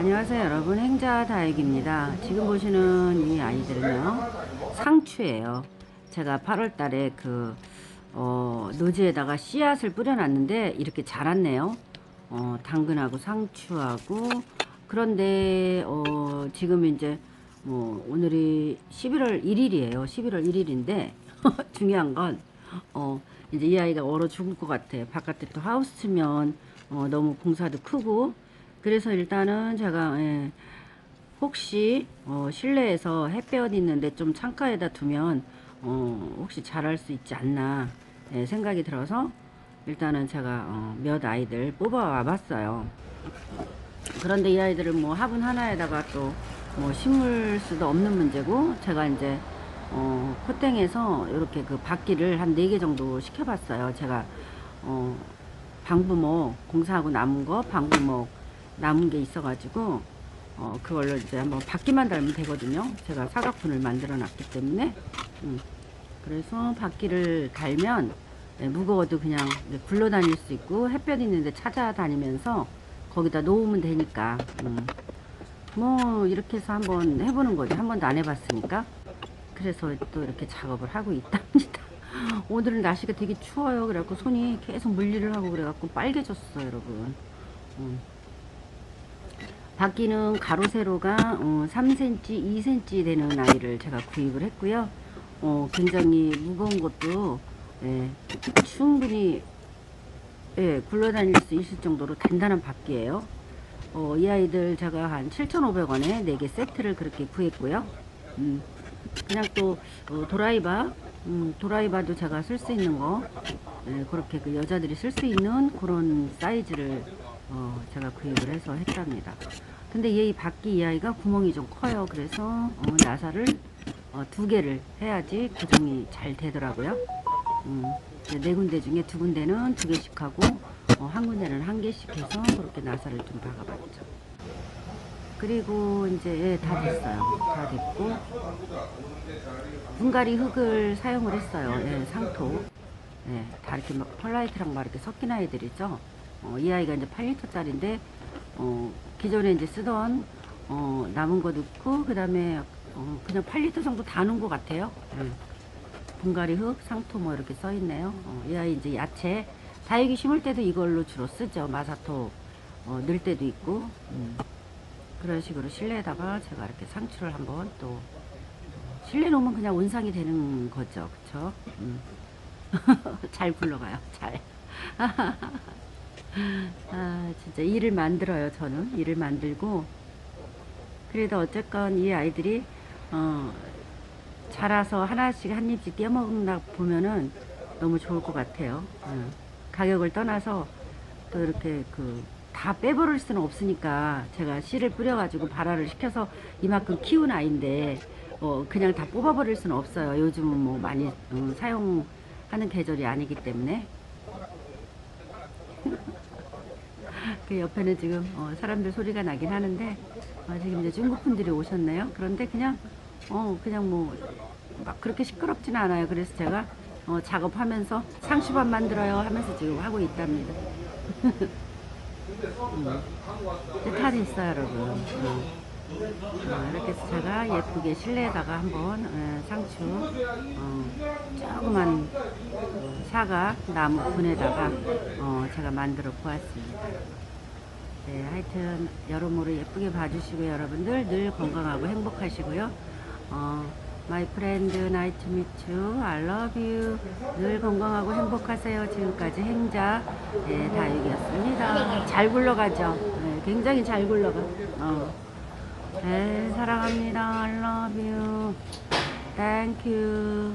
안녕하세요 여러분. 행자 다육입니다. 지금 보시는 이 아이들은요 상추예요. 제가 8월 달에 그 어, 노지에다가 씨앗을 뿌려놨는데 이렇게 자랐네요. 어, 당근하고 상추하고. 그런데 어, 지금 이제 뭐 오늘이 11월 1일이에요. 11월 1일인데 중요한 건 어, 이제 이 아이가 얼어 죽을 것 같아. 바깥에 또 하우스 치면 어, 너무 공사도 크고 그래서 일단은 제가 예, 혹시 어, 실내에서 햇볕 있는데 좀 창가에다 두면 어, 혹시 자랄 수 있지 않나 예, 생각이 들어서 일단은 제가 어, 몇 아이들 뽑아 와 봤어요. 그런데 이 아이들은 뭐 화분 하나에다가 또 뭐 심을 수도 없는 문제고 제가 이제 어, 코땡에서 이렇게 그 바퀴를 한 네 개 정도 시켜봤어요. 제가 어, 방부목 공사하고 남은 거 방부목 남은 게 있어가지고 어, 그걸로 이제 한번 바퀴만 달면 되거든요. 제가 사각분을 만들어 놨기 때문에 음. 그래서 바퀴를 달면 예, 무거워도 그냥 굴러다닐 수 있고 햇볕 있는데 찾아다니면서 거기다 놓으면 되니까 음. 뭐 이렇게 해서 한번 해보는 거죠. 한 번도 안 해봤으니까 그래서 또 이렇게 작업을 하고 있답니다. 오늘은 날씨가 되게 추워요. 그래갖고 손이 계속 물일을 하고 그래갖고 빨개졌어요, 여러분. 음. 바퀴는 가로 세로가 어, 3cm, 2cm 되는 아이를 제가 구입을 했고요. 어, 굉장히 무거운 것도 예, 충분히 예, 굴러다닐 수 있을 정도로 단단한 바퀴예요. 어, 이 아이들 제가 한 7,500원에 4개 세트를 그렇게 구했고요. 음, 그냥 또 어, 도라이바, 음, 도라이바도 제가 쓸 수 있는 거 예, 그렇게 그 여자들이 쓸 수 있는 그런 사이즈를 어, 제가 구입을 해서 했답니다. 근데 얘 바퀴 이 아이가 구멍이 좀 커요. 그래서 어, 나사를 어, 두 개를 해야지 고정이 잘 되더라고요. 음, 네 군데 중에 두 군데는 두 개씩 하고 어, 한 군데는 한 개씩 해서 그렇게 나사를 좀 박아봤죠. 그리고 이제 예, 다 됐어요. 다 됐고 분갈이 흙을 사용을 했어요. 예, 상토. 예, 다 이렇게 막 펄라이트랑 막 이렇게 섞인 아이들이죠. 어, 이 아이가 이제 8리터짜리인데 어, 기존에 이제 쓰던 어, 남은 거 넣고 그 다음에 어, 그냥 8리터 정도 다 넣은 것 같아요. 예. 분갈이 흙, 상토 뭐 이렇게 써 있네요. 어, 이 아이 이제 야채 다육이 심을 때도 이걸로 주로 쓰죠. 마사토 어, 넣을 때도 있고 음. 그런 식으로 실내에다가 제가 이렇게 상추를 한번 또 어, 실내 놓으면 그냥 온상이 되는 거죠. 그쵸? 음. 잘 굴러가요. 잘. 아, 진짜 일을 만들어요. 저는 일을 만들고 그래도 어쨌건 이 아이들이 어, 자라서 하나씩 한 입씩 떼먹나 보면은 너무 좋을 것 같아요. 어. 가격을 떠나서 또 이렇게 그 다 빼버릴 수는 없으니까 제가 씨를 뿌려가지고 발화를 시켜서 이만큼 키운 아이인데 어, 그냥 다 뽑아버릴 수는 없어요. 요즘은 뭐 많이 어, 사용하는 계절이 아니기 때문에 그 옆에는 지금 어, 사람들 소리가 나긴 하는데 어, 지금 이제 중국 분들이 오셨네요. 그런데 그냥 어 그냥 뭐 막 그렇게 시끄럽지는 않아요. 그래서 제가 어, 작업하면서 상추밥 만들어요 하면서 지금 하고 있답니다. 음. 다 됐어요, 여러분. 음. 어, 이렇게 해서 제가 예쁘게 실내에다가 한번 어, 상추 어, 조그만 어, 사과 나무 분에다가 어, 제가 만들어 보았습니다. 네, 하여튼 여러모로 예쁘게 봐주시고 여러분들 늘 건강하고 행복하시고요. 어, meet you. I love you. 늘 건강하고 행복하세요. 지금까지 행자 네, 다육이었습니다. 잘 굴러가죠. 네, 굉장히 잘 굴러가. 어. 네, 사랑합니다. I love you. Thank you.